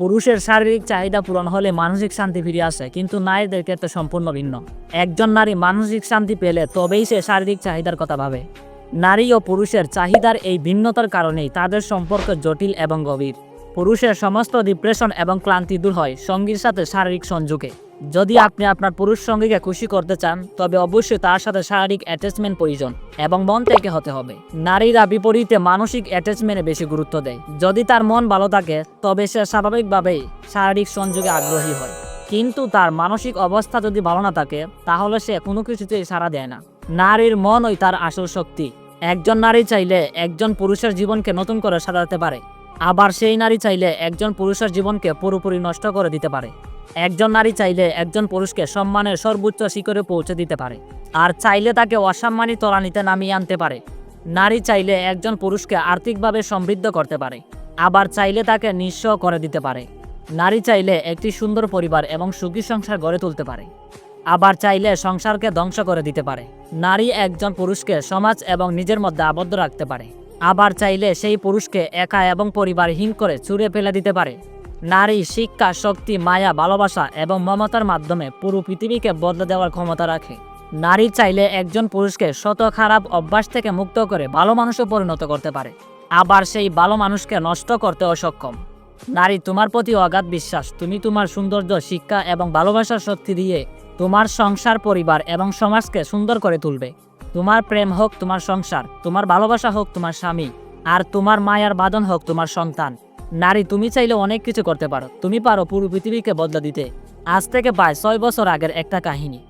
পুরুষের শারীরিক চাহিদা পূরণ হলে মানসিক শান্তি ফিরে আসে, কিন্তু নারীদের ক্ষেত্রে সম্পূর্ণ ভিন্ন। একজন নারী মানসিক শান্তি পেলে তবেই সে শারীরিক চাহিদার কথা ভাবে। নারী ও পুরুষের চাহিদার এই ভিন্নতার কারণেই তাদের সম্পর্ক জটিল এবং গভীর। পুরুষের সমস্ত ডিপ্রেশন এবং ক্লান্তি দূর হয়, সঙ্গীর সাথে শারীরিক সংযোগে। যদি আপনি আপনার পুরুষ সঙ্গীকে খুশি করতে চান, তবে অবশ্যই তার সাথে শারীরিক অ্যাটাচমেন্ট প্রয়োজন এবং মন থেকে হতে হবে। নারীরা বিপরীতে মানসিক অ্যাটাচমেন্টে বেশি গুরুত্ব দেয়। যদি তার মন ভালো থাকে, তবে সে স্বাভাবিকভাবেই শারীরিক সংযোগে আগ্রহী হয়। কিন্তু তার মানসিক অবস্থা যদি ভালো না থাকে, তাহলে সে কোনো কিছুতেই সাড়া দেয় না। নারীর মন মনই তার আসল শক্তি। একজন নারী চাইলে একজন পুরুষের জীবনকে নতুন করে সাজাতে পারে। আবার সেই নারী চাইলে একজন পুরুষের জীবনকে পুরোপুরি নষ্ট করে দিতে পারে। একজন নারী চাইলে একজন পুরুষকে সম্মানের সর্বোচ্চ শিখরে পৌঁছে দিতে পারে। আর চাইলে তাকে অসম্মানী তলানিতে নামিয়ে আনতে পারে। নারী চাইলে একজন পুরুষকে আর্থিকভাবে সমৃদ্ধ করতে পারে। আবার চাইলে তাকে নিঃস্ব করে দিতে পারে। নারী চাইলে একটি সুন্দর পরিবার এবং সুখী সংসার গড়ে তুলতে পারে। আবার চাইলে সংসারকে ধ্বংস করে দিতে পারে। নারী একজন পুরুষকে সমাজ এবং নিজের মধ্যে আবদ্ধ রাখতে পারে। আবার চাইলে সেই পুরুষকে একা এবং পরিবারহীন করে ছুঁড়ে ফেলে দিতে পারে। নারী, শিক্ষা, শক্তি, মায়া, ভালোবাসা এবং মমতার মাধ্যমে পুরো পৃথিবীকে বদলে দেওয়ার ক্ষমতা রাখে। নারী চাইলে একজন পুরুষকে শত খারাপ অভ্যাস থেকে মুক্ত করে ভালো মানুষে পরিণত করতে পারে। আবার সেই ভালো মানুষকে নষ্ট করতে অসক্ষম নারী, তোমার প্রতি অগাধ বিশ্বাস। তুমি তোমার সৌন্দর্য, শিক্ষা এবং ভালোবাসার শক্তি দিয়ে তোমার সংসার, পরিবার এবং সমাজকে সুন্দর করে তুলবে। তোমার প্রেম হোক তোমার সংসার, তোমার ভালোবাসা হোক তোমার স্বামী, আর তোমার মায়ার বাদন হোক তোমার সন্তান। নারী, তুমি চাইলে অনেক কিছু করতে পারো। তুমি পারো পুরো পৃথিবীকে বদলে দিতে। আজ থেকে প্রায় ছয় বছর আগের একটা কাহিনী।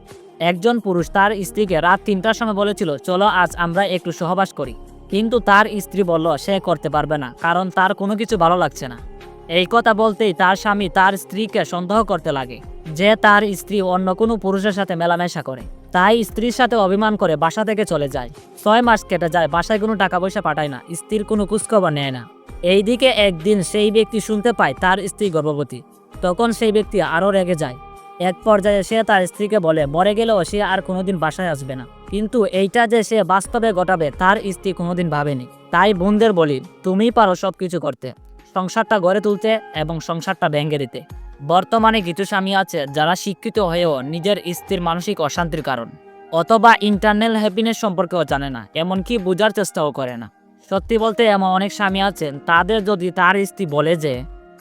একজন পুরুষ তার স্ত্রীকে রাত তিনটার সময় বলেছিল, চলো আজ আমরা একটু সহবাস করি। কিন্তু তার স্ত্রী বলল, সে করতে পারবে না, কারণ তার কোনো কিছু ভালো লাগছে না। এই কথা বলতেই তার স্বামী তার স্ত্রীকে সন্দেহ করতে লাগে যে তার স্ত্রী অন্য কোনো পুরুষের সাথে মেলামেশা করে। তাই স্ত্রীর সাথে অভিমান করে বাসা থেকে চলে যায়। ছয় মাস কেটে যায়, বাসায় কোনো টাকা পয়সা পাঠায় না, স্ত্রীর কোনো খোঁজখবর নেয় না। এইদিকে একদিন সেই ব্যক্তি শুনতে পায় তার স্ত্রী গর্ভবতী। তখন সেই ব্যক্তি আরও রেগে যায়। এক পর্যায়ে সে তার স্ত্রীকে বলে, মরে গেলেও সে আর কোনোদিন বাসায় আসবে না। কিন্তু এইটা যে সে বাস্তবে ঘটাবে, তার স্ত্রী কোনোদিন ভাবেনি। তাই বোনদের বলি, তুমিই পারো সব কিছু করতে। সংসারটা গড়ে তুলতে এবং সংসারটা ভেঙে দিতে। বর্তমানে কিছু স্বামী আছে যারা শিক্ষিত হয়েও নিজের স্ত্রীর মানসিক অশান্তির কারণ। অথবা ইন্টারনাল হ্যাপিনেস সম্পর্কেও জানে না, এমনকি বোঝার চেষ্টাও করে না। সত্যি বলতে এমন অনেক স্বামী আছেন, তাদের যদি তার স্ত্রী বলে যে,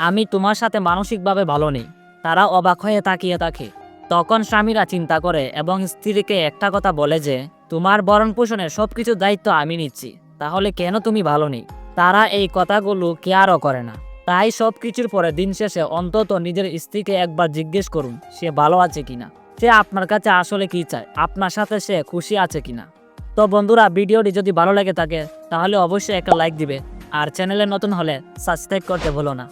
আমি তোমার সাথে মানসিকভাবে ভালো নেই তারা অবাক হয়ে তাকিয়ে থাকে। তখন স্বামীরা চিন্তা করে এবং স্ত্রীকে একটা কথা বলে যে, তোমার বরণ পোষণের সব কিছুর দায়িত্ব আমি নিচ্ছি, তাহলে কেন তুমি ভালো নেই? তারা এই কথাগুলো কেয়ারও করে না। তাই সব কিছুর পরে দিন শেষে অন্তত নিজের স্ত্রীকে একবার জিজ্ঞেস করুন, সে ভালো আছে কিনা? সে আপনার কাছে আসলে কি চায়? আপনার সাথে সে খুশি আছে কিনা? তো বন্ধুরা, ভিডিওটি যদি ভালো লাগে থাকে, তাহলে অবশ্যই একটা লাইক দিবে। আর চ্যানেলে নতুন হলে সাবস্ক্রাইব করতে ভুলো না।